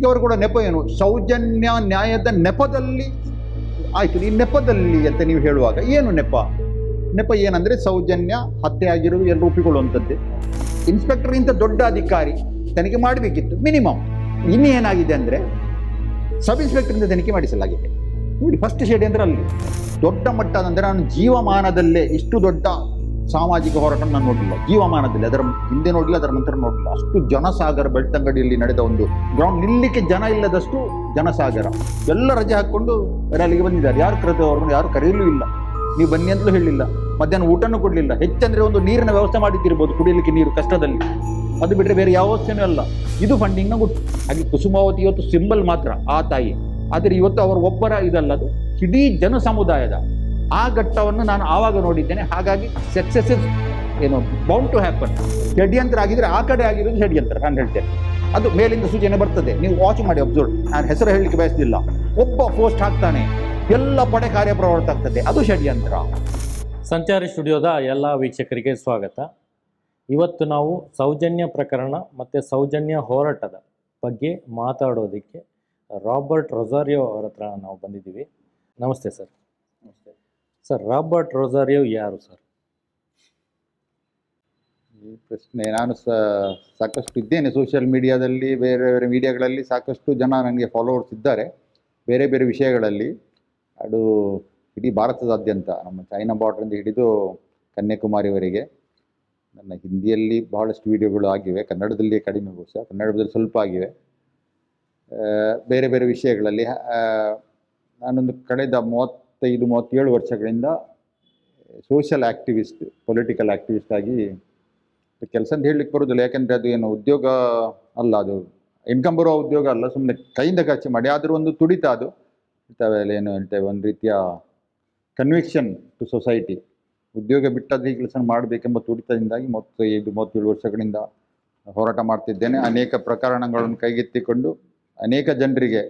ಈಗ ಅವರು ಕೂಡ ನೆಪ ಏನು? ಸೌಜನ್ಯ ನ್ಯಾಯದ ನೆಪದಲ್ಲಿ ಆಯಿತು, ಈ ನೆಪದಲ್ಲಿ ಅಂತ ನೀವು ಹೇಳುವಾಗ ಏನು ನೆಪ? ನೆಪ ಏನಂದರೆ ಸೌಜನ್ಯ ಹತ್ಯೆ ಆಗಿರೋದು ಎಲ್ಲರೂ ಒಪ್ಪಿಕೊಳ್ಳುವಂಥದ್ದೇ. ಇನ್ಸ್ಪೆಕ್ಟರ್ ಇಂತ ದೊಡ್ಡ ಅಧಿಕಾರಿ ತನಿಖೆ ಮಾಡಬೇಕಿತ್ತು ಮಿನಿಮಮ್ ಇನ್ನೇನಾಗಿದೆ ಅಂದರೆ ಸಬ್ ಇನ್ಸ್ಪೆಕ್ಟರಿಂದ ತನಿಖೆ ಮಾಡಿಸಲಾಗಿದೆ. ನೋಡಿ ಫಸ್ಟ್ ಶೇಡಿ ಅಂದರೆ ಅಲ್ಲಿ ದೊಡ್ಡ ಮಟ್ಟದ ಅಂದರೆ ನಾನು ಜೀವಮಾನದಲ್ಲೇ ಇಷ್ಟು ದೊಡ್ಡ ಸಾಮಾಜಿಕ ಹೋರಾಟ ನಾನು ನೋಡಿಲ್ಲ ಜೀವಮಾನದಲ್ಲಿ, ಅದರ ಹಿಂದೆ ನೋಡಿಲ್ಲ ಅದರ ನಂತರ ನೋಡಿಲ್ಲ ಅಷ್ಟು ಜನಸಾಗರ ಬೆಳ್ತಂಗಡಿಯಲ್ಲಿ ನಡೆದ ಒಂದು ಗ್ರೌಂಡ್ ನಿಲ್ಲಿಕ್ಕೆ ಜನ ಇಲ್ಲದಷ್ಟು ಜನಸಾಗರ. ಎಲ್ಲ ರಜೆ ಹಾಕ್ಕೊಂಡು ರ್ಯಾಲಿಗೆ ಬಂದಿದ್ದಾರೆ. ಯಾರು ಕರೆದು ಅವ್ರನ್ನ ಯಾರು ಕರೆಯಲು ಇಲ್ಲ. ನೀವು ಬನ್ನಿ ಅಂತಲೂ ಹೇಳಿಲ್ಲ. ಮಧ್ಯಾಹ್ನ ಊಟನೂ ಕೊಡಲಿಲ್ಲ. ಹೆಚ್ಚಂದ್ರೆ ಒಂದು ನೀರಿನ ವ್ಯವಸ್ಥೆ ಮಾಡಿದ್ದಿರ್ಬೋದು ಕುಡಿಯಲಿಕ್ಕೆ ನೀರು ಕಷ್ಟದಲ್ಲಿ. ಅದು ಬಿಟ್ಟರೆ ಬೇರೆ ಯಾವ ವ್ಯವಸ್ಥೆನೂ ಅಲ್ಲ. ಇದು ಫಂಡಿಂಗ್ನ ಗುಟ್ಟು. ಹಾಗೆ ಕುಸುಮಾವತಿ ಇವತ್ತು ಸಿಂಬಲ್ ಮಾತ್ರ, ಆ ತಾಯಿ. ಆದರೆ ಇವತ್ತು ಅವರು ಒಬ್ಬರ ಇದಲ್ಲ, ಅದು ಇಡೀ ಜನ ಸಮುದಾಯದ ಆ ಘಟ್ಟವನ್ನು ನಾನು ಆವಾಗ ನೋಡಿದ್ದೇನೆ. ಹಾಗಾಗಿ ಸಕ್ಸಸ್ ಇಸ್ ಏನು ಬೌಂಡ್ ಟು ಹ್ಯಾಪನ್ ಷಡ್ಯಂತ್ರ ಆಗಿದ್ರೆ ಆ ಕಡೆ ಆಗಿರೋದು ಷಡ್ಯಂತ್ರ, ನಾನು ಹೇಳ್ತೇನೆ. ಅದು ಮೇಲಿಂದ ಸೂಚನೆ ಬರ್ತದೆ. ನೀವು ವಾಚ್ ಮಾಡಿ ಅಬ್ಸರ್ವ್ ನಾನು ಹೆಸರು ಹೇಳಲಿಕ್ಕೆ ಬಯಸ್ತಿಲ್ಲ. ಒಬ್ಬ ಪೋಸ್ಟ್ ಹಾಕ್ತಾನೆ. ಎಲ್ಲ ಪಡೆ ಕಾರ್ಯಪ್ರವೃತ್ತ ಆಗ್ತದೆ. ಅದು ಷಡ್ಯಂತ್ರ. ಸಂಚಾರಿ ಸ್ಟುಡಿಯೋದ ಎಲ್ಲ ವೀಕ್ಷಕರಿಗೆ ಸ್ವಾಗತ. ಇವತ್ತು ನಾವು ಸೌಜನ್ಯ ಪ್ರಕರಣ ಮತ್ತು ಸೌಜನ್ಯ ಹೋರಾಟದ ಬಗ್ಗೆ ಮಾತಾಡೋದಕ್ಕೆ ರಾಬರ್ಟ್ ರೊಜಾರಿಯೋ ಅವರ ಹತ್ರ ನಾವು ಬಂದಿದ್ದೀವಿ. ನಮಸ್ತೆ ಸರ್. ಸರ್, ರಾಬರ್ಟ್ ರೊಸಾರಿಯೋ ಯಾರು ಸರ್? ಈ ಪ್ರಶ್ನೆ, ನಾನು ಸಾಕಷ್ಟು ಇದ್ದೇನೆ ಸೋಷಿಯಲ್ ಮೀಡಿಯಾದಲ್ಲಿ ಬೇರೆ ಬೇರೆ ಮೀಡಿಯಾಗಳಲ್ಲಿ ಸಾಕಷ್ಟು ಜನ ನನಗೆ ಫಾಲೋವರ್ಸ್ ಇದ್ದಾರೆ, ಬೇರೆ ಬೇರೆ ವಿಷಯಗಳಲ್ಲಿ. ಅದು ಇಡೀ ಭಾರತದಾದ್ಯಂತ, ನಮ್ಮ ಚೈನಾ ಬಾರ್ಡ್ರಿಂದ ಹಿಡಿದು ಕನ್ಯಾಕುಮಾರಿವರೆಗೆ ನನ್ನ ಹಿಂದಿಯಲ್ಲಿ ಬಹಳಷ್ಟು ವಿಡಿಯೋಗಳು ಆಗಿವೆ ಕನ್ನಡದಲ್ಲಿ ಕಡಿಮೆ ಬಹುಶಃ, ಕನ್ನಡದಲ್ಲಿ ಸ್ವಲ್ಪ ಆಗಿವೆ. ಬೇರೆ ಬೇರೆ ವಿಷಯಗಳಲ್ಲಿ ನಾನೊಂದು ಕಳೆದ ಮೂವತ್ತೈದು ಮೂವತ್ತೇಳು ವರ್ಷಗಳಿಂದ ಸೋಷಿಯಲ್ ಆ್ಯಕ್ಟಿವಿಸ್ಟ್ ಪೊಲಿಟಿಕಲ್ ಆ್ಯಕ್ಟಿವಿಸ್ಟ್ ಆಗಿ ಕೆಲಸ ಅಂತ ಹೇಳಲಿಕ್ಕೆ ಬರೋದಿಲ್ಲ. ಯಾಕೆಂದರೆ ಅದು ಏನು ಉದ್ಯೋಗ ಅಲ್ಲ, ಅದು ಇನ್ಕಮ್ ಬರುವ ಉದ್ಯೋಗ ಅಲ್ಲ ಸುಮ್ಮನೆ ಕೈಯಿಂದ ಖರ್ಚು ಮಾಡಿ. ಆದರೂ ಒಂದು ತುಡಿತ ಅದು. ಹೇಳ್ತೇವೆ ಏನು ಹೇಳ್ತೇವೆ, ಒಂದು ರೀತಿಯ ಕನ್ವಿಕ್ಷನ್ ಟು ಸೊಸೈಟಿ ಉದ್ಯೋಗ ಬಿಟ್ಟದ್ದು ಈ ಕೆಲಸ ಮಾಡಬೇಕೆಂಬ ತುಡಿತದಿಂದಾಗಿ ಮೂವತ್ತೈದು, ಮೂವತ್ತೇಳು ವರ್ಷಗಳಿಂದ ಹೋರಾಟ ಮಾಡ್ತಿದ್ದೇನೆ. ಅನೇಕ ಪ್ರಕರಣಗಳನ್ನು ಕೈಗೆತ್ತಿಕೊಂಡು ಅನೇಕ ಜನರಿಗೆ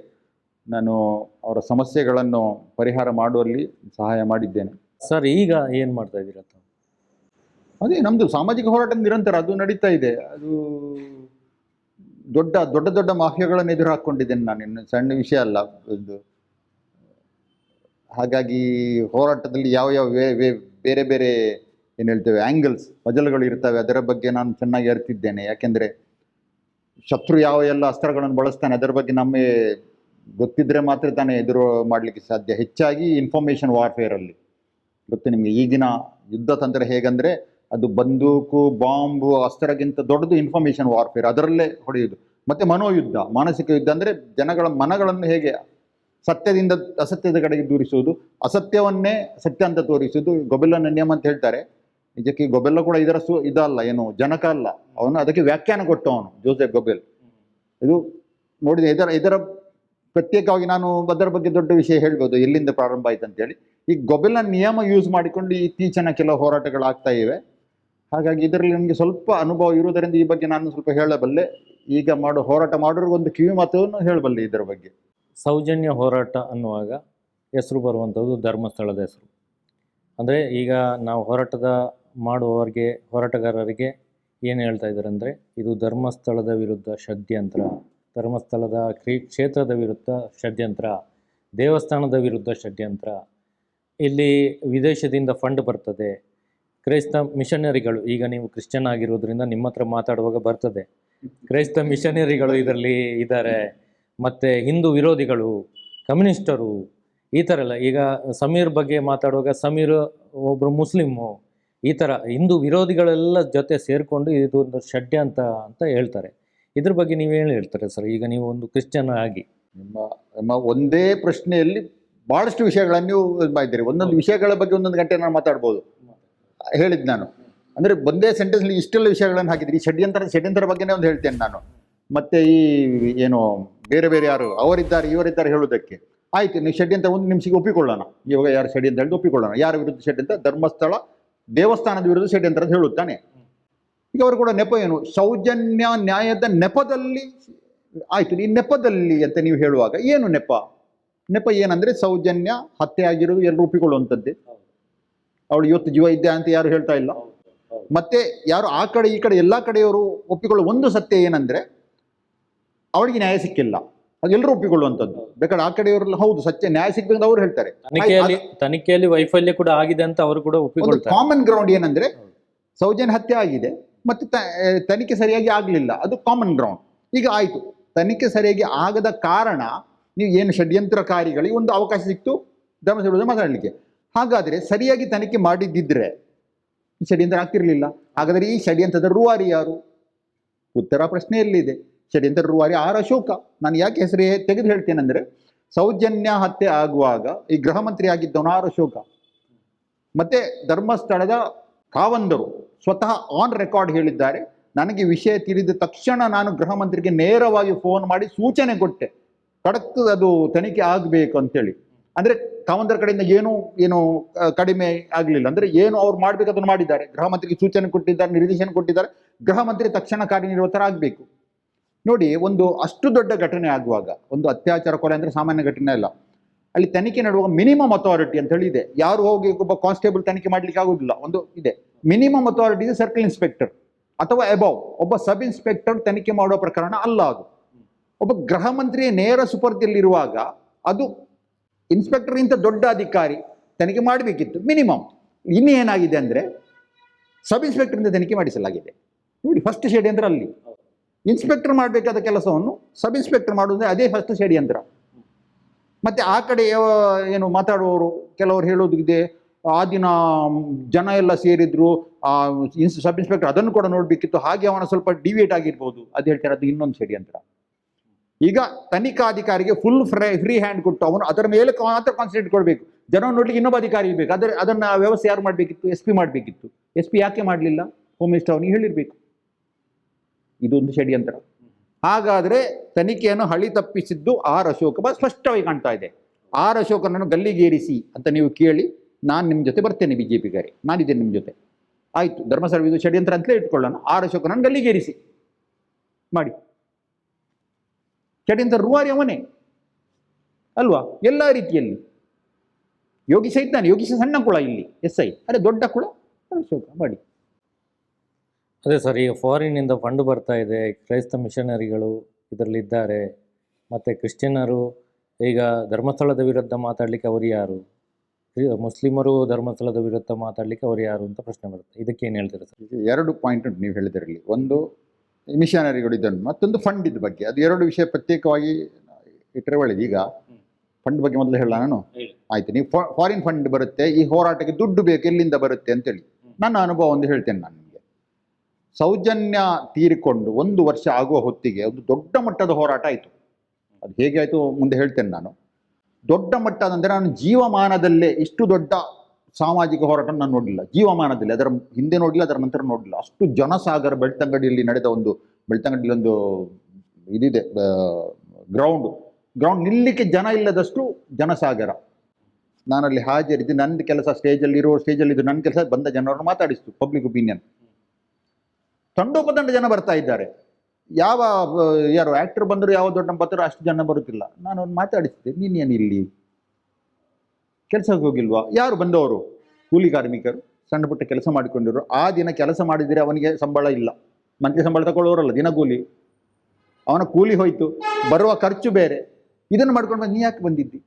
ನಾನು ಅವರ ಸಮಸ್ಯೆಗಳನ್ನು ಪರಿಹಾರ ಮಾಡುವಲ್ಲಿ ಸಹಾಯ ಮಾಡಿದ್ದೇನೆ. ಸರ್ ಈಗ ಏನು ಮಾಡ್ತಾ ಇದ್ದೀರಾ ತಾವು? ಅದೇ ನಮ್ಮದು ಸಾಮಾಜಿಕ ಹೋರಾಟ ನಿರಂತರ ಅದು ನಡೀತಾ ಇದೆ. ಅದು ದೊಡ್ಡ ದೊಡ್ಡ ದೊಡ್ಡ ಮಾಫಿಯಾಗಳನ್ನು ಎದುರು ಹಾಕ್ಕೊಂಡಿದ್ದೇನೆ ನಾನು. ಇನ್ನು ಸಣ್ಣ ವಿಷಯ ಅಲ್ಲ ಒಂದು ಹಾಗಾಗಿ ಹೋರಾಟದಲ್ಲಿ ಯಾವ ಯಾವ ವೇ- ವೇ- ಬೇರೆ ಬೇರೆ ಏನು ಹೇಳ್ತೇವೆ ಆ್ಯಂಗಲ್ಸ್ ಮಜಲುಗಳು ಇರ್ತವೆ ಅದರ ಬಗ್ಗೆ ನಾನು ಚೆನ್ನಾಗಿ ಅರಿತಿದ್ದೇನೆ. ಯಾಕೆಂದರೆ ಶತ್ರು ಯಾವ ಎಲ್ಲ ಅಸ್ತ್ರಗಳನ್ನು ಬಳಸ್ತಾನೆ ಅದರ ಬಗ್ಗೆ ನಮಗೆ ಗೊತ್ತಿದ್ರೆ ಮಾತ್ರ ತಾನೇ ಎದುರು ಮಾಡಲಿಕ್ಕೆ ಸಾಧ್ಯ. ಹೆಚ್ಚಾಗಿ ಇನ್ಫಾರ್ಮೇಷನ್ ವಾರ್ಫೇರಲ್ಲಿ ಗೊತ್ತು ನಿಮಗೆ? ಈಗಿನ ಯುದ್ಧ ತಂತ್ರ ಹೇಗಂದ್ರೆ ಅದು ಬಂದೂಕು, ಬಾಂಬು ಅಸ್ತ್ರಗಿಂತ ದೊಡ್ಡದು ಇನ್ಫಾರ್ಮೇಷನ್ ವಾರ್ಫೇರ್ ಅದರಲ್ಲೇ ಹೊಡೆಯುವುದು ಮತ್ತೆ ಮನೋಯುದ್ಧ. ಮಾನಸಿಕ ಯುದ್ಧ ಅಂದ್ರೆ ಜನಗಳ ಮನಗಳನ್ನು ಹೇಗೆ ಸತ್ಯದಿಂದ ಅಸತ್ಯದ ಕಡೆಗೆ ದೂರಿಸುವುದು, ಅಸತ್ಯವನ್ನೇ ಸತ್ಯ ಅಂತ ತೋರಿಸುವುದು. ಗೊಬೆಲ್ಲನ ನಿಯಮ ಅಂತ ಹೇಳ್ತಾರೆ. ನಿಜಕ್ಕೆ ಗೊಬೆಲ್ಲ ಕೂಡ ಇದರ ಸು, ಇದಲ್ಲ, ಏನು ಜನಕ ಅಲ್ಲ. ಅವನು ಅದಕ್ಕೆ ವ್ಯಾಖ್ಯಾನ ಕೊಟ್ಟವನು, ಜೋಸೆಫ್ ಗೊಬೆಲ್. ಇದು ನೋಡಿದೆ ಇದರ ಇದರ ಪ್ರತ್ಯೇಕವಾಗಿ ನಾನು ಅದರ ಬಗ್ಗೆ ದೊಡ್ಡ ವಿಷಯ ಹೇಳ್ಬೋದು, ಎಲ್ಲಿಂದ ಪ್ರಾರಂಭ ಆಯ್ತು ಅಂತೇಳಿ ಈ ಗೊಬೆಲ ನಿಯಮ ಯೂಸ್ ಮಾಡಿಕೊಂಡು ಇತ್ತೀಚಿನ ಕೆಲವು ಹೋರಾಟಗಳಾಗ್ತಾ ಇವೆ. ಹಾಗಾಗಿ ಇದರಲ್ಲಿ ನನಗೆ ಸ್ವಲ್ಪ ಅನುಭವ ಇರುವುದರಿಂದ ಈ ಬಗ್ಗೆ ನಾನು ಸ್ವಲ್ಪ ಹೇಳಬಲ್ಲೆ. ಈಗ ಮಾಡೋ, ಹೋರಾಟ ಮಾಡೋರಿಗೆ ಒಂದು ಕಿವಿ ಮಾತನ್ನು ಹೇಳಬಲ್ಲೆ ಇದರ ಬಗ್ಗೆ. ಸೌಜನ್ಯ ಹೋರಾಟ ಅನ್ನುವಾಗ ಹೆಸರು ಬರುವಂಥದ್ದು ಧರ್ಮಸ್ಥಳದ ಹೆಸರು. ಅಂದರೆ ಈಗ ನಾವು ಹೋರಾಟದ ಮಾಡುವವರಿಗೆ, ಹೋರಾಟಗಾರರಿಗೆ ಏನು ಹೇಳ್ತಾ ಇದ್ದಾರೆ ಅಂದರೆ, ಇದು ಧರ್ಮಸ್ಥಳದ ವಿರುದ್ಧ ಷಡ್ಯಂತ್ರ. ಧರ್ಮಸ್ಥಳದ ಕ್ರೀ ಕ್ಷೇತ್ರದ ವಿರುದ್ಧ ಷಡ್ಯಂತ್ರ, ದೇವಸ್ಥಾನದ ವಿರುದ್ಧ ಷಡ್ಯಂತ್ರ. ಇಲ್ಲಿ ವಿದೇಶದಿಂದ ಫಂಡ್ ಬರ್ತದೆ. ಕ್ರೈಸ್ತ ಮಿಷನರಿಗಳು, ಈಗ ನೀವು ಕ್ರಿಶ್ಚಿಯನ್ ಆಗಿರೋದ್ರಿಂದ ನಿಮ್ಮ ಹತ್ರ ಮಾತಾಡುವಾಗ ಬರ್ತದೆ. ಕ್ರೈಸ್ತ ಮಿಷನರಿಗಳು ಇದರಲ್ಲಿ ಇದ್ದಾರೆ. ಮತ್ತು ಹಿಂದೂ ವಿರೋಧಿಗಳು, ಕಮ್ಯುನಿಸ್ಟರು, ಈ ಥರ ಎಲ್ಲ. ಈಗ ಸಮೀರ್ ಬಗ್ಗೆ ಮಾತಾಡುವಾಗ ಸಮೀರ್ ಒಬ್ಬರು ಮುಸ್ಲಿಮು, ಈ ಥರ ಹಿಂದೂ ವಿರೋಧಿಗಳೆಲ್ಲ ಜೊತೆ ಸೇರಿಕೊಂಡು ಇದು ಒಂದು ಷಡ್ಯಂತ ಅಂತ ಹೇಳ್ತಾರೆ. ಇದ್ರ ಬಗ್ಗೆ ನೀವು ಏನು ಹೇಳ್ತಾರೆ ಸರ್? ಈಗ ನೀವು ಒಂದು ಕ್ರಿಶ್ಚಿಯನ್ ಆಗಿ ನಿಮ್ಮ ನಿಮ್ಮ ಒಂದೇ ಪ್ರಶ್ನೆಯಲ್ಲಿ ಬಹಳಷ್ಟು ವಿಷಯಗಳನ್ನು ನೀವು ಇದು ಮಾಡಿದ್ದೀರಿ. ಒಂದೊಂದು ವಿಷಯಗಳ ಬಗ್ಗೆ ಒಂದೊಂದು ಗಂಟೆ ನಾನು ಮಾತಾಡ್ಬೋದು. ಹೇಳಿದ್ದು ನಾನು. ಅಂದರೆ ಒಂದೇ ಸೆಂಟೆನ್ಸ್ಲಿ ಇಷ್ಟೆಲ್ಲ ವಿಷಯಗಳನ್ನು ಹಾಕಿದ್ರಿ. ಈ ಷಡ್ಯಂತರ ಷಡ್ಯಂತರ ಬಗ್ಗೆನೇ ಒಂದು ಹೇಳ್ತೇನೆ ನಾನು. ಮತ್ತು ಈ ಏನು ಬೇರೆ ಬೇರೆ ಯಾರು ಅವರಿದ್ದಾರೆ ಇವರಿದ್ದಾರೆ ಹೇಳೋದಕ್ಕೆ ಆಯ್ತು ನೀವು ಷಡ್ಯಂತ್ರ ಒಂದು ನಿಮಿಷಕ್ಕೆ ಒಪ್ಪಿಕೊಳ್ಳೋಣ. ಇವಾಗ ಯಾರು ಷಡ್ಯಂತ್ರ ಹೇಳಿದ್ದು ಒಪ್ಪಿಕೊಳ್ಳೋಣ. ಯಾರ ವಿರುದ್ಧ ಷಡ್ಯಂತ್ರ? ಧರ್ಮಸ್ಥಳ ದೇವಸ್ಥಾನದ ವಿರುದ್ಧ ಷಡ್ಯಂತ್ರ ಅಂತ ಹೇಳುತ್ತಾನೆ. ಈಗ ಅವರು ಕೂಡ ನೆಪ ಏನು? ಸೌಜನ್ಯ ನ್ಯಾಯದ ನೆಪದಲ್ಲಿ ಆಯ್ತು ಈ ನೆಪದಲ್ಲಿ ಅಂತ ನೀವು ಹೇಳುವಾಗ ಏನು ನೆಪ? ನೆಪ ಏನಂದ್ರೆ ಸೌಜನ್ಯ ಹತ್ಯೆ ಆಗಿರೋದು ಎಲ್ಲರೂ ಒಪ್ಪಿಕೊಳ್ಳುವಂಥದ್ದೇ ಅವಳು ಇವತ್ತು ಜೀವ ಇದ್ದೆ ಅಂತ ಯಾರು ಹೇಳ್ತಾ ಇಲ್ಲ. ಮತ್ತೆ ಯಾರು ಆ ಕಡೆ ಈ ಕಡೆ ಎಲ್ಲ ಕಡೆಯವರು ಒಪ್ಪಿಕೊಳ್ಳುವ ಒಂದು ಸತ್ಯ ಏನಂದ್ರೆ ಅವಳಿಗೆ ನ್ಯಾಯ ಸಿಕ್ಕಿಲ್ಲ. ಅದು ಎಲ್ಲರೂ ಒಪ್ಪಿಕೊಳ್ಳುವಂಥದ್ದು. ಬೇಕಾದ್ರೆ ಆ ಕಡೆಯವರು ಹೌದು ಸತ್ಯ ನ್ಯಾಯ ಸಿಗ್ಬೇಕು ಅವ್ರು ಹೇಳ್ತಾರೆ. ತನಿಖೆಯಲ್ಲಿ ವೈಫಲ್ಯ ಕೂಡ ಆಗಿದೆ ಅಂತ ಅವರು ಕೂಡ ಕಾಮನ್ ಗ್ರೌಂಡ್ ಏನಂದ್ರೆ ಸೌಜನ್ಯ ಹತ್ಯೆ ಆಗಿದೆ. ಮತ್ತೆ ತನಿಖೆ ಸರಿಯಾಗಿ ಆಗಲಿಲ್ಲ. ಅದು ಕಾಮನ್ ಗ್ರೌಂಡ್ ಈಗ ಆಯಿತು. ತನಿಖೆ ಸರಿಯಾಗಿ ಆಗದ ಕಾರಣ ನೀವು ಏನು ಷಡ್ಯಂತ್ರಕಾರಿಗಳಿಗೆ ಒಂದು ಅವಕಾಶ ಸಿಕ್ತು ಧರ್ಮಸ್ಥಳದ ಮಾತಾಡಲಿಕ್ಕೆ ಹಾಗಾದರೆ ಸರಿಯಾಗಿ ತನಿಖೆ ಮಾಡಿದ್ದಿದ್ರೆ ಈ ಷಡ್ಯಂತ್ರ ಆಗ್ತಿರಲಿಲ್ಲ. ಹಾಗಾದರೆ ಈ ಷಡ್ಯಂತ್ರದ ರೂವಾರಿ ಯಾರು? ಉತ್ತರ ಪ್ರಶ್ನೆಯಲ್ಲಿದೆ. ಷಡ್ಯಂತ್ರ ರೂವಾರಿ ಆರ್ ಅಶೋಕ ನಾನು ಯಾಕೆ ಹೆಸರು ತೆಗೆದು ಹೇಳ್ತೇನೆಂದ್ರೆ ಸೌಜನ್ಯ ಹತ್ಯೆ ಆಗುವಾಗ ಈ ಗೃಹ ಮಂತ್ರಿ ಆಗಿದ್ದವನು ಆರ್ ಅಶೋಕ ಮತ್ತೆ ಧರ್ಮಸ್ಥಳದ ಕಾವಂದರು ಸ್ವತಃ ಆನ್ ರೆಕಾರ್ಡ್ ಹೇಳಿದ್ದಾರೆ. ನನಗೆ ವಿಷಯ ತಿಳಿದ ತಕ್ಷಣ ನಾನು ಗೃಹ ಮಂತ್ರಿಗೆ ನೇರವಾಗಿ ಫೋನ್ ಮಾಡಿ ಸೂಚನೆ ಕೊಟ್ಟೆ. ಕಡಕ್ ಅದು ತನಿಖೆ ಆಗಬೇಕು ಅಂತೇಳಿ. ಅಂದ್ರೆ ಕಾವಂದರ ಕಡೆಯಿಂದ ಏನು ಏನು ಕಡಿಮೆ ಆಗಲಿಲ್ಲ. ಅಂದ್ರೆ ಏನು ಅವ್ರು ಮಾಡ್ಬೇಕು ಅದನ್ನು ಮಾಡಿದ್ದಾರೆ. ಗೃಹ ಮಂತ್ರಿಗೆ ಸೂಚನೆ ಕೊಟ್ಟಿದ್ದಾರೆ, ನಿರ್ದೇಶನ ಕೊಟ್ಟಿದ್ದಾರೆ. ಗೃಹ ಮಂತ್ರಿ ತಕ್ಷಣ ಕಾರ್ಯನಿರ್ವತರಾಗಬೇಕು ನೋಡಿ, ಒಂದು ಅಷ್ಟು ದೊಡ್ಡ ಘಟನೆ ಆಗುವಾಗ, ಒಂದು ಅತ್ಯಾಚಾರ ಕೊಲೆ ಅಂದ್ರೆ ಸಾಮಾನ್ಯ ಘಟನೆ ಅಲ್ಲ. ಅಲ್ಲಿ ತನಿಖೆ ನಡುವ ಮಿನಿಮಮ್ ಅಥಾರಿಟಿ ಅಂತ ಹೇಳಿ ಇದೆ. ಯಾರು ಹೋಗಿ ಒಬ್ಬ ಕಾನ್ಸ್ಟೇಬಲ್ ತನಿಖೆ ಮಾಡ್ಲಿಕ್ಕೆ ಆಗುದಿಲ್ಲ. ಒಂದು ಇದೆ. ಮಿನಿಮಮ್ ಅಥಾರಿಟಿ ಇದೆ ಸರ್ಕಲ್ ಇನ್ಸ್ಪೆಕ್ಟರ್ ಅಥವಾ ಎಬೌವ್ ಒಬ್ಬ ಸಬ್ ಇನ್ಸ್ಪೆಕ್ಟರ್ ತನಿಖೆ ಮಾಡುವ ಪ್ರಕರಣ ಅಲ್ಲ ಅದು. ಒಬ್ಬ ಗೃಹ ಮಂತ್ರಿಯ ನೇರ ಸುಪರ್ದಿಯಲ್ಲಿರುವಾಗ ಅದು ಇನ್ಸ್ಪೆಕ್ಟರ್ ಇಂತ ದೊಡ್ಡ ಅಧಿಕಾರಿ ತನಿಖೆ ಮಾಡಬೇಕಿತ್ತು. ಮಿನಿಮಮ್. ಇನ್ನೇನಾಗಿದೆ ಅಂದರೆ ಸಬ್ ಇನ್ಸ್ಪೆಕ್ಟರಿಂದ ತನಿಖೆ ಮಾಡಿಸಲಾಗಿದೆ. ನೋಡಿ ಫಸ್ಟ್ ಷಡ್ಯಂತ್ರ ಅಲ್ಲಿ. ಇನ್ಸ್ಪೆಕ್ಟರ್ ಮಾಡಬೇಕಾದ ಕೆಲಸವನ್ನು ಸಬ್ ಇನ್ಸ್ಪೆಕ್ಟರ್ ಮಾಡುವುದೇ ಅದೇ ಫಸ್ಟ್ ಷಡ್ಯಂತ್ರ. ಮತ್ತೆ ಆ ಕಡೆ ಏನು ಮಾತಾಡುವವರು? ಕೆಲವರು ಹೇಳೋದಿದೆ ಆ ದಿನ ಜನ ಎಲ್ಲ ಸೇರಿದ್ರು. ಆ ಇನ್ಸ್, ಸಬ್ ಇನ್ಸ್ಪೆಕ್ಟರ್ ಅದನ್ನು ಕೂಡ ನೋಡಬೇಕಿತ್ತು. ಹಾಗೆ ಅವನ ಸ್ವಲ್ಪ ಡಿವಿಯೇಟ್ ಆಗಿರ್ಬೋದು. ಅದು ಹೇಳ್ತಾರೆ, ಅದು ಇನ್ನೊಂದು ಷಡ್ಯಂತ್ರ ಈಗ ತನಿಖಾಧಿಕಾರಿಗೆ ಫುಲ್ ಫ್ರೈ ಫ್ರೀ ಹ್ಯಾಂಡ್ ಕೊಟ್ಟು ಅವನು ಅದರ ಮೇಲೆ ಮಾತ್ರ ಕಾನ್ಸಂಟ್ರೇಟ್ ಕೊಡಬೇಕು. ಜನ ನೋಡ್ಲಿಕ್ಕೆ ಇನ್ನೊಬ್ಬ ಅಧಿಕಾರಿ ಬೇಕು ಅದರ, ಅದನ್ನು ವ್ಯವಸ್ಥೆ ಯಾರು ಮಾಡಬೇಕಿತ್ತು? ಎಸ್ ಪಿ ಮಾಡಬೇಕಿತ್ತು. ಎಸ್ ಪಿ ಯಾಕೆ ಮಾಡಲಿಲ್ಲ? ಹೋಮ್ ಮಿನಿಸ್ಟರ್ ಅವನಿಗೆ ಹೇಳಿರ್ಬೇಕು. ಇದೊಂದು ಷಡ್ಯಂತ್ರ ಹಾಗಾದ್ರೆ ತನಿಖೆಯನ್ನು ಹಳಿ ತಪ್ಪಿಸಿದ್ದು ಆರ್ ಅಶೋಕ ಸ್ಪಷ್ಟವಾಗಿ ಕಾಣ್ತಾ ಇದೆ. ಆರ್ ಅಶೋಕನನ್ನು ಗಲ್ಲಿಗೇರಿಸಿ ಅಂತ ನೀವು ಕೇಳಿ ನಾನು ನಿಮ್ಮ ಜೊತೆ ಬರ್ತೇನೆ ಬಿ ಜೆ ಪಿಗಾರಿ ನಾನಿದ್ದೇನೆ ನಿಮ್ಮ ಜೊತೆ. ಆಯಿತು, ಧರ್ಮಸ್ಥಳ ಇದು ಷಡ್ಯಂತ್ರ ಅಂತಲೇ ಇಟ್ಕೊಳ್ಳೋಣ. ಆರ್ ಅಶೋಕನನ್ನು ಗಲ್ಲಿಗೇರಿಸಿ. ಮಾಡಿ. ಷಡ್ಯಂತ್ರ ರೂವಾರಿ ಅವನೇ. ಅಲ್ವಾ? ಎಲ್ಲ ರೀತಿಯಲ್ಲಿ. ಯೋಗಿಸ ಇದ್ದಾನೆ ಯೋಗಿಸ ಸಣ್ಣ ಕುಳ ಇಲ್ಲಿ, ಎಸ್ ಐ. ಅರೆ ದೊಡ್ಡ ಕುಳ ಅಶೋಕ, ಮಾಡಿ. ಅದೇ ಸರ್ ಈಗ ಫಾರಿನ್ನಿಂದ ಫಂಡ್ ಬರ್ತಾ ಇದೆ. ಕ್ರೈಸ್ತ ಮಿಷನರಿಗಳು ಇದರಲ್ಲಿದ್ದಾರೆ. ಮತ್ತು ಕ್ರಿಶ್ಚಿಯನ್ನರು ಈಗ ಧರ್ಮಸ್ಥಳದ ವಿರುದ್ಧ ಮಾತಾಡಲಿಕ್ಕೆ ಅವರು ಯಾರು? ಮುಸ್ಲಿಮರು ಧರ್ಮಸ್ಥಳದ ವಿರುದ್ಧ ಮಾತಾಡಲಿಕ್ಕೆ ಅವರು ಯಾರು ಅಂತ ಪ್ರಶ್ನೆ ಬರುತ್ತೆ. ಇದಕ್ಕೆ ಏನು ಹೇಳ್ತಾರೆ ಸರ್? ಎರಡು ಪಾಯಿಂಟ್ ಉಂಟು ನೀವು ಹೇಳಿದಿರಲಿ ಒಂದು ಮಿಷನರಿಗಳು ಇದನ್ನು ಮತ್ತೊಂದು ಫಂಡ್ ಇದ್ದ ಬಗ್ಗೆ. ಅದು ಎರಡು ವಿಷಯ ಪ್ರತ್ಯೇಕವಾಗಿ ಇಟ್ಟರೆ ಒಳ್ಳೇದು. ಈಗ ಫಂಡ್ ಬಗ್ಗೆ ಮೊದಲು ಹೇಳ ನಾನು? ಆಯ್ತು ನೀವು ಫಾರಿನ್ ಫಂಡ್ ಬರುತ್ತೆ. ಈ ಹೋರಾಟಕ್ಕೆ ದುಡ್ಡು ಬೇಕು ಎಲ್ಲಿಂದ ಬರುತ್ತೆ ಅಂತೇಳಿ. ನನ್ನ ಅನುಭವ ಒಂದು ಹೇಳ್ತೇನೆ ನಾನು ಸೌಜನ್ಯ ತೀರಿಕೊಂಡು ಒಂದು ವರ್ಷ ಆಗುವ ಹೊತ್ತಿಗೆ ಒಂದು ದೊಡ್ಡ ಮಟ್ಟದ ಹೋರಾಟ ಆಯಿತು. ಅದು ಹೇಗೆ ಆಯಿತು ಮುಂದೆ ಹೇಳ್ತೇನೆ ನಾನು. ದೊಡ್ಡ ಮಟ್ಟದ ಅಂದರೆ ನಾನು ಜೀವಮಾನದಲ್ಲೇ ಇಷ್ಟು ದೊಡ್ಡ ಸಾಮಾಜಿಕ ಹೋರಾಟ ನಾನು ನೋಡಲಿಲ್ಲ. ಜೀವಮಾನದಲ್ಲಿ ಅದರ ಹಿಂದೆ ನೋಡಲಿಲ್ಲ, ಅದರ ನಂತರ ನೋಡಲಿಲ್ಲ. ಅಷ್ಟು ಜನಸಾಗರ ಬೆಳ್ತಂಗಡಿಯಲ್ಲಿ ನಡೆದ ಒಂದು, ಬೆಳ್ತಂಗಡಿಯಲ್ಲಿ ಒಂದು ಇದಿದೆ ಗ್ರೌಂಡ್ ಗ್ರೌಂಡ್ ನಿಲ್ಲಿಕ್ಕೆ ಜನ ಇಲ್ಲದಷ್ಟು ಜನಸಾಗರ. ನಾನಲ್ಲಿ ಹಾಜರಿದ್ದು ನನ್ನ ಕೆಲಸ ಸ್ಟೇಜಲ್ಲಿ ಇರೋ ಸ್ಟೇಜಲ್ಲಿ ಇದು ನನ್ನ ಕೆಲಸ ಬಂದ ಜನರನ್ನು ಮಾತಾಡಿಸ್ತು ಪಬ್ಲಿಕ್ ಒಪಿನಿಯನ್ ತಂಡೋಪತಂಡ ಜನ ಬರ್ತಾ ಇದ್ದಾರೆ. ಯಾವ, ಯಾರು ಆಕ್ಟರ್ ಬಂದರು ಯಾವ ದೊಡ್ಡ ಬರ್ತಾರೋ ಅಷ್ಟು ಜನ ಬರುತ್ತಿಲ್ಲ. ನಾನು ಅವ್ನು ಮಾತಾಡಿಸಿದೆ ನೀನೇನು ಇಲ್ಲಿ? ಕೆಲಸಕ್ಕೆ ಹೋಗಿಲ್ವಾ? ಯಾರು ಬಂದವರು? ಕೂಲಿ ಕಾರ್ಮಿಕರು, ಸಣ್ಣ ಪುಟ್ಟ ಕೆಲಸ ಮಾಡಿಕೊಂಡಿರು ಆ ದಿನ ಕೆಲಸ ಮಾಡಿದರೆ ಅವನಿಗೆ ಸಂಬಳ ಇಲ್ಲ. ಮಂತ್ಲಿ ಸಂಬಳ ತಗೊಳ್ಳೋರಲ್ಲ, ದಿನ ಕೂಲಿ. ಅವನ ಕೂಲಿ ಹೋಯಿತು, ಬರುವ ಖರ್ಚು ಬೇರೆ. ಇದನ್ನು ಮಾಡ್ಕೊಂಡು ನೀ ಯಾಕೆ ಬಂದಿದ್ದಿ?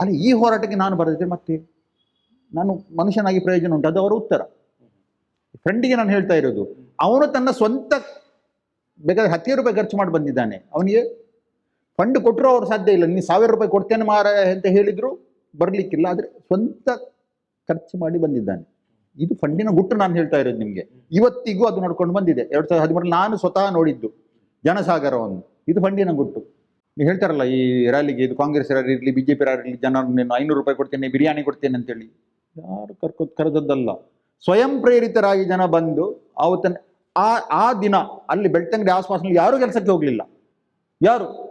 ಅಲ್ಲಿ ಈ ಹೋರಾಟಕ್ಕೆ ನಾನು ಬರೆದಿದ್ದೆ ಮತ್ತೆ? ನಾನು ಮನುಷ್ಯನಾಗಿ ಪ್ರಯೋಜನ ಉಂಟು, ಅದು ಅವರ ಉತ್ತರ. ಫ್ರೆಂಡಿಗೆ ನಾನು ಹೇಳ್ತಾ ಇರೋದು ಅವನು ತನ್ನ ಸ್ವಂತ ಬೇಕಾದ್ರೆ ಹತ್ತಿರ ರೂಪಾಯಿ ಖರ್ಚು ಮಾಡಿ ಬಂದಿದ್ದಾನೆ. ಅವನಿಗೆ ಫಂಡ್ ಕೊಟ್ಟರು ಅವ್ರು ಸಾಧ್ಯ ಇಲ್ಲ. ನೀನು ಸಾವಿರ ರೂಪಾಯಿ ಕೊಡ್ತೇನೆ ಮಾರ ಅಂತ ಹೇಳಿದ್ರು, ಬರಲಿಕ್ಕಿಲ್ಲ. ಆದರೆ ಸ್ವಂತ ಖರ್ಚು ಮಾಡಿ ಬಂದಿದ್ದಾನೆ. ಇದು ಫಂಡಿನ ಗುಟ್ಟು ನಾನು ಹೇಳ್ತಾ ಇರೋದು ನಿಮಗೆ. ಇವತ್ತಿಗೂ ಅದು ನೋಡ್ಕೊಂಡು ಬಂದಿದೆ. ಎರಡು ಸಾವಿರದ ಹದಿಮೂರಲ್ಲಿ ನಾನು ಸ್ವತಃ ನೋಡಿದ್ದು ಜನಸಾಗರವನ್ನು. ಇದು ಫಂಡಿನ ಗುಟ್ಟು. ನೀವು ಹೇಳ್ತಾರಲ್ಲ, ಈ ರ್ಯಾಲಿಗೆ ಇದು ಕಾಂಗ್ರೆಸ್ ರ್ಯಾಲಿ ಇರಲಿ ಬಿ ಜೆ ಪಿ ರ್ಯಾಲಿ ಇರಲಿ, ಜನ ನೀನು ಐನೂರು ರೂಪಾಯಿ ಕೊಡ್ತೇನೆ, ಬಿರಿಯಾನಿ ಕೊಡ್ತೇನೆ ಅಂತೇಳಿ. ಯಾರು ಕರ್ಕೊ, ಕರೆದದ್ದಲ್ಲ. ಸ್ವಯಂ ಪ್ರೇರಿತರಾಗಿ ಜನ ಬಂದು ಆವತ್ತನ ಆ ಆ ದಿನ ಅಲ್ಲಿ ಬೆಳ್ತಂಗಡಿ ಆಸ್ಪಾಸ್ನಲ್ಲಿ ಯಾರೂ ಕೆಲಸಕ್ಕೆ ಹೋಗಲಿಲ್ಲ. ಯಾರು?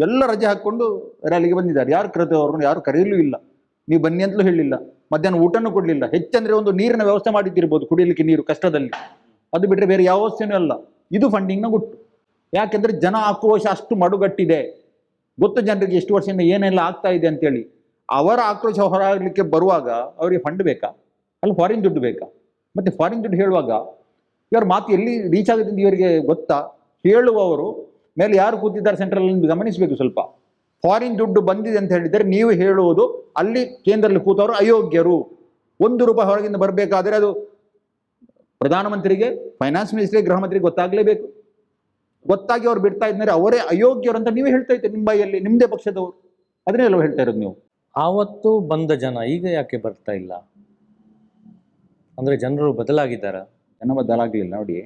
ಎಲ್ಲ ರಜೆ ಹಾಕ್ಕೊಂಡು ರ್ಯಾಲಿಗೆ ಬಂದಿದ್ದಾರೆ. ಯಾರು ಕರೆದವ್ರನ್ನ ಯಾರು ಕರೆಯಲೂ ಇಲ್ಲ. ನೀವು ಬನ್ನಿ ಅಂತಲೂ ಹೇಳಿಲ್ಲ. ಮಧ್ಯಾಹ್ನ ಊಟನೂ ಕೊಡಲಿಲ್ಲ. ಹೆಚ್ಚಂದ್ರೆ ಒಂದು ನೀರಿನ ವ್ಯವಸ್ಥೆ ಮಾಡಿದ್ದಿರ್ಬೋದು ಕುಡಿಯಲಿಕ್ಕೆ ನೀರು ಕಷ್ಟದಲ್ಲಿ. ಅದು ಬಿಟ್ಟರೆ ಬೇರೆ ಯಾವ ವ್ಯವಸ್ಥೆನೂ ಅಲ್ಲ. ಇದು ಫಂಡಿಂಗ್ನ ಗುಟ್ಟು. ಯಾಕೆಂದ್ರೆ ಜನ ಆಕ್ರೋಶ ಅಷ್ಟು ಮಡುಗಟ್ಟಿದೆ. ಗೊತ್ತು ಜನರಿಗೆ ಎಷ್ಟು ವರ್ಷದಿಂದ ಏನೆಲ್ಲ ಆಗ್ತಾ ಇದೆ ಅಂತೇಳಿ. ಅವರ ಆಕ್ರೋಶ ಹೊರಗಲಿಕ್ಕೆ ಬರುವಾಗ ಅವರಿಗೆ ಫಂಡ್ ಬೇಕಾ? ಅಲ್ಲಿ ಫಾರಿನ್ ದುಡ್ಡು ಬೇಕಾ? ಮತ್ತೆ ಫಾರಿನ್ ದುಡ್ಡು ಹೇಳುವಾಗ ಇವರ ಮಾತು ಎಲ್ಲಿ ರೀಚ್ ಆಗುತ್ತೆ ಇವರಿಗೆ ಗೊತ್ತಾ? ಹೇಳುವವರು ಮೇಲೆ ಯಾರು ಕೂತಿದ್ದಾರೆ ಸೆಂಟ್ರಲ್ ಗಮನಿಸಬೇಕು ಸ್ವಲ್ಪ. ಫಾರಿನ್ ದುಡ್ಡು ಬಂದಿದೆ ಅಂತ ಹೇಳಿದರೆ ನೀವು ಹೇಳುವುದು ಅಲ್ಲಿ ಕೇಂದ್ರದಲ್ಲಿ ಕೂತವರು ಅಯೋಗ್ಯರು. ಒಂದು ರೂಪಾಯಿ ಹೊರಗಿಂದ ಬರಬೇಕಾದ್ರೆ ಅದು ಪ್ರಧಾನಮಂತ್ರಿಗೆ ಫೈನಾನ್ಸ್ ಮಿನಿಸ್ಟ್ರಿಗೆ ಗೃಹ ಮಂತ್ರಿಗೆ ಗೊತ್ತಾಗಲೇಬೇಕು. ಗೊತ್ತಾಗಿ ಅವ್ರು ಬಿಡ್ತಾ ಇದ್ದಾರೆ ಅವರೇ ಅಯೋಗ್ಯರು ಅಂತ ನೀವೇ ಹೇಳ್ತಾ ಇದ್ದೀರಿ ನಿಮ್ಮ ಬಾಯಲ್ಲಿ ನಿಮ್ಮದೇ ಪಕ್ಷದವರು. ಅದನ್ನೇ ಎಲ್ಲ ಹೇಳ್ತಾ ಇರೋದು ನೀವು. ಆವತ್ತು ಬಂದ ಜನ ಈಗ ಯಾಕೆ ಬರ್ತಾ ಇಲ್ಲ? ಅಂದ್ರೆ ಜನರು ಬದಲಾಗಿದ್ದಾರ? ಜನ ಬದಲಾಗಲಿಲ್ಲ ನೋಡಿ.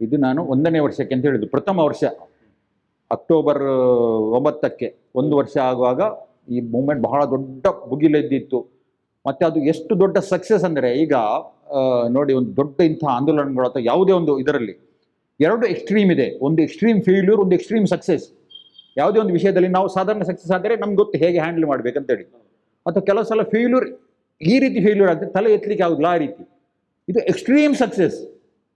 ಇದು ನಾನು ಒಂದನೇ ವರ್ಷಕ್ಕೆ ಅಂತ ಹೇಳಿದ್ದು. ಪ್ರಥಮ ವರ್ಷ. ಅಕ್ಟೋಬರ್ ಒಂಬತ್ತಕ್ಕೆ ಒಂದು ವರ್ಷ ಆಗುವಾಗ ಈ ಮೂಮೆಂಟ್ ಬಹಳ ದೊಡ್ಡ ಬುಗಿಲೆದ್ದಿತ್ತು ಮತ್ತು ಅದು ಎಷ್ಟು ದೊಡ್ಡ ಸಕ್ಸಸ್ ಅಂದರೆ ಈಗ ನೋಡಿ ಒಂದು ದೊಡ್ಡ ಇಂಥ ಆಂದೋಲನಗಳು ಅಥವಾ ಯಾವುದೇ ಒಂದು ಇದರಲ್ಲಿ ಎರಡು ಎಕ್ಸ್ಟ್ರೀಮ್ ಇದೆ. ಒಂದು ಎಕ್ಸ್ಟ್ರೀಮ್ ಫೇಲ್ಯೂರ್ ಒಂದು ಎಕ್ಸ್ಟ್ರೀಮ್ ಸಕ್ಸಸ್ ಯಾವುದೇ ಒಂದು ವಿಷಯದಲ್ಲಿ ನಾವು ಸಾಧಾರಣ ಸಕ್ಸಸ್ ಆದರೆ ನಮ್ಗೆ ಗೊತ್ತು ಹೇಗೆ ಹ್ಯಾಂಡಲ್ ಮಾಡ್ಬೇಕಂತೇಳಿ ಅಥವಾ ಕೆಲವು ಸಲ ಫೇಲ್ಯೂರ್ ಈ ರೀತಿ ಫೇಲ್ಯೂರ್ ಆದರೆ ತಲೆ ಎತ್ತಲಿಕ್ಕೆ ಆಗುದಿಲ್ಲ ಆ ರೀತಿ. ಇದು ಎಕ್ಸ್ಟ್ರೀಮ್ ಸಕ್ಸಸ್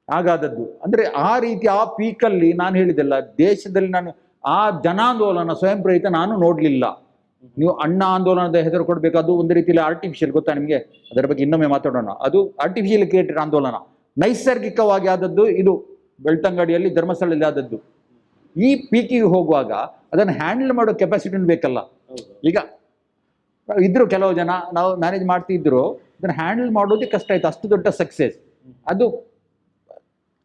ಆಗಾದದ್ದು. ಅಂದರೆ ಆ ರೀತಿ ಆ ಪೀಕಲ್ಲಿ ನಾನು ಹೇಳಿದೆಲ್ಲ ದೇಶದಲ್ಲಿ ನಾನು ಆ ಜನಾಂದೋಲನ ಸ್ವಯಂ ಪ್ರೇರಿತ ನಾನು ನೋಡಲಿಲ್ಲ. ನೀವು ಅಣ್ಣ ಆಂದೋಲನದ ಹೆಸರು ಕೊಡಬೇಕು ಅದು ಒಂದು ರೀತಿಯಲ್ಲಿ ಆರ್ಟಿಫಿಷಿಯಲ್ ಗೊತ್ತಾ ನಿಮಗೆ? ಅದರ ಬಗ್ಗೆ ಇನ್ನೊಮ್ಮೆ ಮಾತಾಡೋಣ. ಅದು ಆರ್ಟಿಫಿಷಿಯಲ್ ಕ್ರಿಯೇಟೆಡ್ ಆಂದೋಲನ. ನೈಸರ್ಗಿಕವಾಗಿ ಆದದ್ದು ಇದು ಬೆಳ್ತಂಗಡಿಯಲ್ಲಿ ಧರ್ಮಸ್ಥಳದಲ್ಲಿ ಆದದ್ದು. ಈ ಪೀಕಿಗೆ ಹೋಗುವಾಗ ಅದನ್ನು ಹ್ಯಾಂಡಲ್ ಮಾಡೋ ಕೆಪಾಸಿಟಿ ಬೇಕಲ್ಲ. ಈಗ ಇದ್ರು ಕೆಲವು ಜನ ನಾವು ಮ್ಯಾನೇಜ್ ಮಾಡ್ತಿದ್ರು ಅದನ್ನು ಹ್ಯಾಂಡಲ್ ಮಾಡೋದೇ ಕಷ್ಟ ಆಯ್ತು. ಅಷ್ಟು ದೊಡ್ಡ ಸಕ್ಸಸ್ ಅದು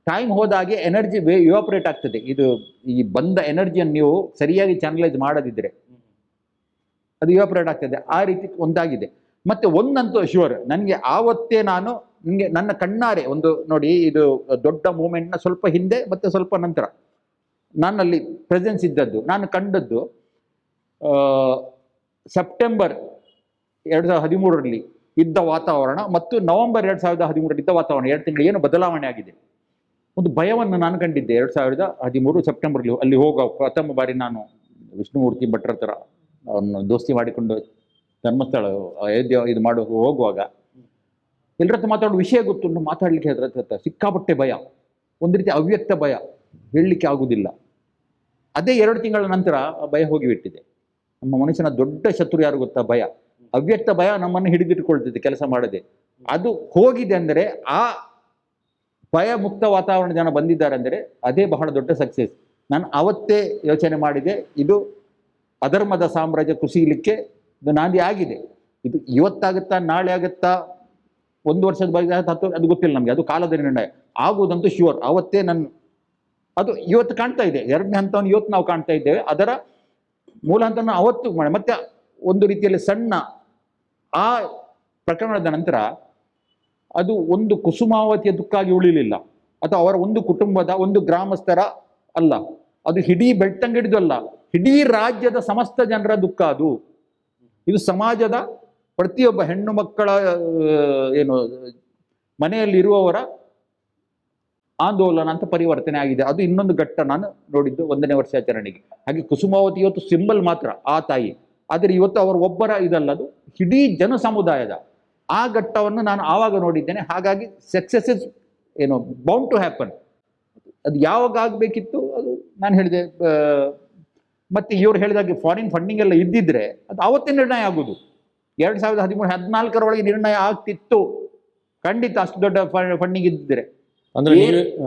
ಟೈಮ್ ಹೋದಾಗೆ ಎನರ್ಜಿ ವೇ ಯುವಾಪರೇಟ್ ಆಗ್ತದೆ. ಇದು ಈ ಬಂದ ಎನರ್ಜಿಯನ್ನು ನೀವು ಸರಿಯಾಗಿ ಚಾನಲೈಸ್ ಮಾಡದಿದ್ರೆ ಅದು ಯುವಾಪರೇಟ್ ಆಗ್ತದೆ. ಆ ರೀತಿ ಒಂದಾಗಿದೆ. ಮತ್ತೆ ಒಂದಂತೂ ಶ್ಯೂರ್ ನನಗೆ ಆವತ್ತೇ ನಾನು ನಿಮಗೆ ನನ್ನ ಕಣ್ಣಾರೆ ಒಂದು ನೋಡಿ, ಇದು ದೊಡ್ಡ ಮೂಮೆಂಟ್ನ ಸ್ವಲ್ಪ ಹಿಂದೆ ಮತ್ತೆ ಸ್ವಲ್ಪ ನಂತರ. ನನ್ನಲ್ಲಿ ಪ್ರೆಸೆನ್ಸ್ ಇದ್ದದ್ದು, ನಾನು ಕಂಡದ್ದು ಸೆಪ್ಟೆಂಬರ್ ಎರಡು ಸಾವಿರದ ಹದಿಮೂರರಲ್ಲಿ ಇದ್ದ ವಾತಾವರಣ ಮತ್ತು ನವೆಂಬರ್ ಎರಡು ಸಾವಿರದ ಹದಿಮೂರರಲ್ಲಿ ಇದ್ದ ವಾತಾವರಣ, ಎರಡು ತಿಂಗಳು ಏನು ಬದಲಾವಣೆ ಆಗಿದೆ? ಒಂದು ಭಯವನ್ನು ನಾನು ಕಂಡಿದ್ದೆ. ಎರಡು ಸಾವಿರದ ಹದಿಮೂರು ಸೆಪ್ಟೆಂಬರ್ಲಿ ಅಲ್ಲಿ ಹೋಗೋ ಪ್ರಥಮ ಬಾರಿ ನಾನು ವಿಷ್ಣುಮೂರ್ತಿ ಭಟ್ರ ಥರ ಅವನು ದೋಸ್ತಿ ಮಾಡಿಕೊಂಡು ಧರ್ಮಸ್ಥಳ, ಅಯೋಧ್ಯೆ ಇದು ಮಾಡೋ, ಹೋಗುವಾಗ ಎಲ್ಲರ ಹತ್ರ ಮಾತಾಡೋ ವಿಷಯ ಗೊತ್ತು ಮಾತಾಡಲಿಕ್ಕೆ ಅದ್ರ ಸಿಕ್ಕಾಪಟ್ಟೆ ಭಯ. ಒಂದು ರೀತಿ ಅವ್ಯಕ್ತ ಭಯ. ಹೇಳಲಿಕ್ಕೆ ಆಗುವುದಿಲ್ಲ ಅದೇ ಎರಡು ತಿಂಗಳ ನಂತರ ಭಯ ಹೋಗಿಬಿಟ್ಟಿದೆ. ನಮ್ಮ ಮನುಷ್ಯನ ದೊಡ್ಡ ಶತ್ರು ಯಾರು ಗೊತ್ತಾ? ಭಯ. ಅವ್ಯಕ್ತ ಭಯ ನಮ್ಮನ್ನು ಹಿಡಿದಿಟ್ಟುಕೊಳ್ತಿದೆ ಕೆಲಸ ಮಾಡದೆ. ಅದು ಹೋಗಿದೆ ಅಂದರೆ ಆ ಭಯ ಮುಕ್ತ ವಾತಾವರಣ ಜನ ಬಂದಿದ್ದಾರೆ ಅಂದರೆ ಅದೇ ಬಹಳ ದೊಡ್ಡ ಸಕ್ಸಸ್ ನಾನು ಅವತ್ತೇ ಯೋಚನೆ ಮಾಡಿದೆ, ಇದು ಅಧರ್ಮದ ಸಾಮ್ರಾಜ್ಯ ಕುಸಿಯಲಿಕ್ಕೆ ಇದು ನಾಂದಿ ಆಗಿದೆ. ಇದು ಇವತ್ತಾಗುತ್ತಾ, ನಾಳೆ ಆಗುತ್ತಾ, ಒಂದು ವರ್ಷದ ಬಗ್ಗೆ ಹತ್ತು ಅದು ಗೊತ್ತಿಲ್ಲ ನಮಗೆ, ಅದು ಕಾಲದ ನಿರ್ಣಯ. ಆಗುವುದಂತೂ ಶ್ಯೂರ್ ಅವತ್ತೇ ನನ್ನ ಅದು ಇವತ್ತು ಕಾಣ್ತಾ ಇದೆ, ಎರಡನೇ ಹಂತವನ್ನು ಇವತ್ತು ನಾವು ಕಾಣ್ತಾ ಇದ್ದೇವೆ. ಅದರ ಮೂಲ ಹಂತವನ್ನು ಅವತ್ತು ಮಾಡಿ ಮತ್ತೆ ಒಂದು ರೀತಿಯಲ್ಲಿ ಸಣ್ಣ ಆ ಪ್ರಕರಣದ ನಂತರ ಅದು ಒಂದು ಕುಸುಮಾವತಿಯ ದುಃಖ ಆಗಿ ಉಳಿಲಿಲ್ಲ. ಅಥವಾ ಅವರ ಒಂದು ಕುಟುಂಬದ ಒಂದು ಗ್ರಾಮಸ್ಥರ ಅಲ್ಲ. ಅದು ಇಡೀ ಬೆಟ್ಟಂಗಿಡಿದು ಅಲ್ಲ. ಇಡೀ ರಾಜ್ಯದ ಸಮಸ್ತ ಜನರ ದುಃಖ ಅದು. ಇದು ಸಮಾಜದ ಪ್ರತಿಯೊಬ್ಬ ಹೆಣ್ಣು ಮಕ್ಕಳ ಏನು ಏನು, ಮನೆಯಲ್ಲಿರುವವರ ಆಂದೋಲನ ಅಂತ ಪರಿವರ್ತನೆ ಆಗಿದೆ. ಅದು ಇನ್ನೊಂದು ಘಟ್ಟ ನಾನು ನೋಡಿದ್ದು ಒಂದನೇ ವರ್ಷಾಚರಣೆಗೆ. ಹಾಗೆ ಕುಸುಮಾವತಿ ಇವತ್ತು ಸಿಂಬಲ್ ಮಾತ್ರ, ಆ ತಾಯಿ. ಆದರೆ ಇವತ್ತು ಅವರು ಒಬ್ಬರ ಇದಲ್ಲ ಅದು ಇಡೀ ಜನ ಸಮುದಾಯದ ಆ ಘಟ್ಟವನ್ನು ನಾನು ಆವಾಗ ನೋಡಿದ್ದೇನೆ. ಹಾಗಾಗಿ ಸಕ್ಸಸ್ ಇಸ್ ಏನು ಬೌಂಡ್ ಟು ಹ್ಯಾಪನ್ ಅದು ಯಾವಾಗ ಆಗಬೇಕಿತ್ತು ಅದು ನಾನು ಹೇಳಿದೆ ಮತ್ತೆ ಇವರು ಹೇಳಿದಾಗ ಫಾರಿನ್ ಫಂಡಿಂಗ್ ಎಲ್ಲ ಇದ್ದಿದ್ರೆ ಅದು ಅವತ್ತೇ ನಿರ್ಣಯ ಆಗೋದು. ಎರಡು ಸಾವಿರದ ಹದಿಮೂರು ಹದಿನಾಲ್ಕರ ಒಳಗೆ ನಿರ್ಣಯ ಆಗ್ತಿತ್ತು. ಖಂಡಿತ ಅಷ್ಟು ದೊಡ್ಡ ಫಂಡಿಂಗ್ ಇದ್ದಿದ್ರೆ. ಅಂದ್ರೆ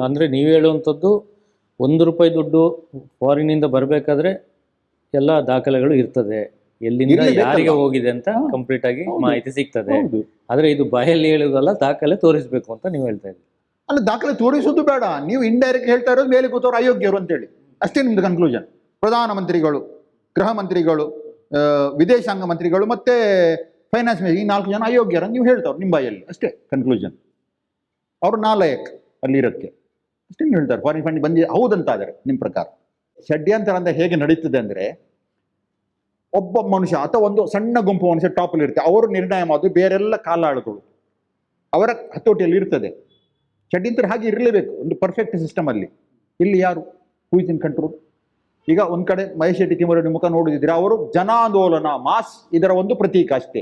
ಅಂದ್ರೆ ನೀವು ಹೇಳುವಂಥದ್ದು ಒಂದು ರೂಪಾಯಿ ದುಡ್ಡು ಫಾರಿನಿಂದ ಬರಬೇಕಾದ್ರೆ ಎಲ್ಲ ದಾಖಲೆಗಳು ಇರ್ತದೆ. ಎಲ್ಲಿಂದ? ಯಾರಿಗೆ ಹೋಗಿದೆ ಅಂತ ಕಂಪ್ಲೀಟ್ ಆಗಿ ಮಾಹಿತಿ ಸಿಗ್ತದೆ. ಆದ್ರೆ ಇದು ಬಾಯಲ್ಲಿ ಹೇಳುದಲ್ಲ ದಾಖಲೆ ತೋರಿಸ್ಬೇಕು ಅಂತ ನೀವು ಹೇಳ್ತಾ ಇದ್ದೀರಿ. ಅಲ್ಲ ದಾಖಲೆ ತೋರಿಸೋದು ಬೇಡ. ನೀವು ಇಂಡೈರೆಕ್ಟ್ ಹೇಳ್ತಾ ಇರೋದು ಮೇಲೆ ಕೂತವ್ರು ಅಯೋಗ್ಯರು ಅಂತೇಳಿ. ಅಷ್ಟೇ ನಿಮ್ದು ಕನ್ಕ್ಲೂಷನ್ ಪ್ರಧಾನಮಂತ್ರಿಗಳು ಗೃಹ ಮಂತ್ರಿಗಳು ವಿದೇಶಾಂಗ ಮಂತ್ರಿಗಳು ಮತ್ತೆ ಫೈನಾನ್ಸ್ ಮಿನಿಸ್ಟರ್ ಈ ನಾಲ್ಕು ಜನ ಅಯೋಗ್ಯರು ನೀವು ಹೇಳ್ತಾವ್ರು ನಿಮ್ಮ ಬಾಯಲ್ಲಿ. ಅಷ್ಟೇ ಕನ್ಕ್ಲೂಷನ್ ಅವರು ನಾಲಾಯಕ್ ಅಲ್ಲಿರೋಕ್ಕೆ. ಅಷ್ಟೇ ಹೇಳ್ತಾರೆ. ಫಾರಿನ್ ಫಂಡ್ ಬಂದಿದೆ ಹೌದಂತ ಆದರೆ ನಿಮ್ಮ ಪ್ರಕಾರ. ಷಡ್ಯಂತರ ಅಂತ ಹೇಗೆ ನಡೀತದೆ ಅಂದರೆ ಒಬ್ಬ ಮನುಷ್ಯ ಅಥವಾ ಒಂದು ಸಣ್ಣ ಗುಂಪು ಮನುಷ್ಯ ಟಾಪಲ್ಲಿ ಇರುತ್ತೆ, ಅವರು ನಿರ್ಣಯ ಮಾಡೋದು ಬೇರೆಲ್ಲ ಕಾಲಾಳುಗಳು ಅವರ ಹತೋಟಿಯಲ್ಲಿ ಇರ್ತದೆ. ಷಡ್ಯಂತ್ರ ಹಾಗೆ ಇರಲೇಬೇಕು, ಒಂದು ಪರ್ಫೆಕ್ಟ್ ಸಿಸ್ಟಮ್ ಅಲ್ಲಿ. ಇಲ್ಲಿ ಯಾರು? ಹೂ ಕಂಟ್ರೋಲ್ ಈಗ ಒಂದು ಕಡೆ ಮಹೇಶ್ ಶೆಟ್ಟಿ ಮುಖ ನೋಡಿದ್ರೆ ಅವರು ಜನಾಂದೋಲನ ಮಾಸ್ ಇದರ ಒಂದು ಪ್ರತೀಕ ಅಷ್ಟೇ.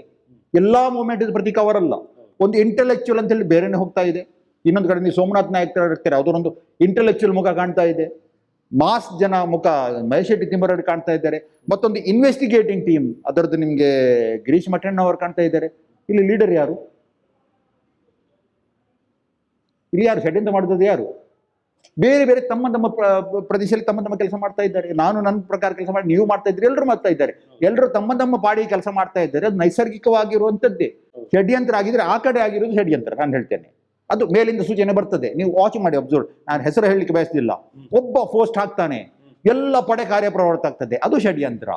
ಎಲ್ಲಾ ಮೂವ್ಮೆಂಟ್ ಪ್ರತೀಕ ಅವರಲ್ಲ. ಒಂದು ಇಂಟೆಲೆಕ್ಚುಯಲ್ ಅಂತ ಹೇಳಿ ಬೇರೆನೆ ಹೋಗ್ತಾ ಇದೆ. ಇನ್ನೊಂದು ಕಡೆ ನೀವು ಸೋಮನಾಥ್ ನಾಯಕ್ ಇರ್ತಾರೆ? ಅದರೊಂದು ಇಂಟೆಲೆಕ್ಚುಯಲ್ ಮುಖ ಕಾಣ್ತಾ ಇದೆ. ಮಾಸ್ ಜನ ಮುಖ, ಮಹೇಶ್ ಶೆಟ್ಟಿ ತಿಮ್ಮರಡಿ ಕಾಣ್ತಾ ಇದ್ದಾರೆ. ಮತ್ತೊಂದು ಇನ್ವೆಸ್ಟಿಗೇಟಿಂಗ್ ಟೀಮ್ ಅದರದ್ದು ನಿಮಗೆ ಗಿರೀಶ್ ಮಠಣ್ಣ ಅವರು ಕಾಣ್ತಾ ಇದ್ದಾರೆ. ಇಲ್ಲಿ ಲೀಡರ್ ಯಾರು? ಇಲ್ಲಿ ಯಾರು? ಷಡ್ಯಂತ್ರ ಮಾಡಿದದ್ದು ಯಾರು? ಬೇರೆ ಬೇರೆ ತಮ್ಮ ತಮ್ಮ ಪ್ರ- ಪ್ರದೇಶದಲ್ಲಿ ತಮ್ಮ ತಮ್ಮ ಕೆಲಸ ಮಾಡ್ತಾ ಇದ್ದಾರೆ. ನಾನು ನನ್ನ ಪ್ರಕಾರ ಕೆಲಸ ಮಾಡಿ ನೀವು ಮಾಡ್ತಾ ಇದ್ದೀರಿ, ಎಲ್ಲರೂ ಮಾಡ್ತಾ ಇದ್ದಾರೆ. ಎಲ್ಲರೂ ತಮ್ಮ ತಮ್ಮ ಪಾಡಿ ಕೆಲಸ ಮಾಡ್ತಾ ಇದ್ದಾರೆ. ಅದು ನೈಸರ್ಗಿಕವಾಗಿರುವಂಥದ್ದೇ ಷಡ್ಯಂತ್ರ ಆಗಿದ್ರೆ ಆ ಕಡೆ ಆಗಿರೋದು ಷಡ್ಯಂತ್ರ ನಾನು ಹೇಳ್ತೇನೆ. ಅದು ಮೇಲಿಂದ ಸೂಚನೆ ಬರ್ತದೆ. ನೀವು ವಾಚ್ ಮಾಡಿ ಅಬ್ಸರ್ವ್ ನಾನು ಹೆಸರು ಹೇಳಲಿಕ್ಕೆ ಬಯಸಲಿಲ್ಲ. ಒಬ್ಬ ಪೋಸ್ಟ್ ಹಾಕ್ತಾನೆ. ಎಲ್ಲ ಪಡೆ ಕಾರ್ಯಪ್ರವೃತ್ತ ಆಗ್ತದೆ. ಅದು ಷಡ್ಯಂತ್ರ.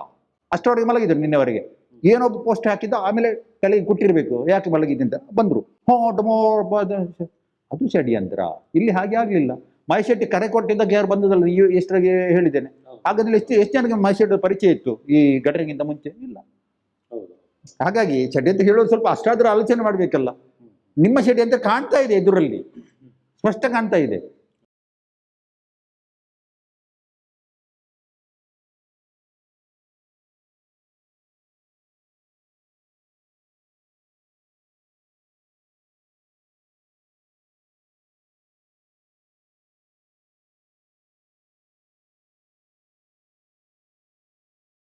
ಅಷ್ಟರವರೆಗೆ ಮಲಗಿದ್ರು ನಿನ್ನೆವರೆಗೆ. ಏನೊಬ್ಬ ಪೋಸ್ಟ್ ಹಾಕಿದ್ದ ಆಮೇಲೆ ತಲೆಗೆ ಕೊಟ್ಟಿರ್ಬೇಕು. ಯಾಕೆ ಮಲಗಿದ್ದೆ ಅಂತ ಬಂದ್ರು. ಹೋ ಡಮೋ ಅದು ಷಡ್ಯಂತ್ರ. ಇಲ್ಲಿ ಹಾಗೆ ಆಗ್ಲಿಲ್ಲ. ಮಹೇಶೆಟ್ಟಿ ಕರೆ ಕೊಟ್ಟಿದ್ದಾಗ ಯಾರು ಬಂದದಲ್ಲ ನೀವು ಎಷ್ಟರಾಗೆ ಹೇಳಿದ್ದೇನೆ. ಹಾಗಾದ್ರೆ ಎಷ್ಟು ಎಷ್ಟು ಜನಕ್ಕೆ ಮಹೇಶೆಟ್ಟಿ ಪರಿಚಯ ಇತ್ತು? ಈ ಘಟನೆಗಿಂತ ಮುಂಚೆ? ಇಲ್ಲ. ಹಾಗಾಗಿ ಷಡ್ಯಂತ್ರ ಹೇಳೋದು ಸ್ವಲ್ಪ ಅಷ್ಟಾದ್ರೂ ಆಲೋಚನೆ ಮಾಡಬೇಕಲ್ಲ. ನಿಮ್ಮ ಷಡ್ಯಂತ್ರ ಕಾಣ್ತಾ ಇದೆ ಎದುರಲ್ಲಿ. ಸ್ಪಷ್ಟ ಕಾಣ್ತಾ ಇದೆ.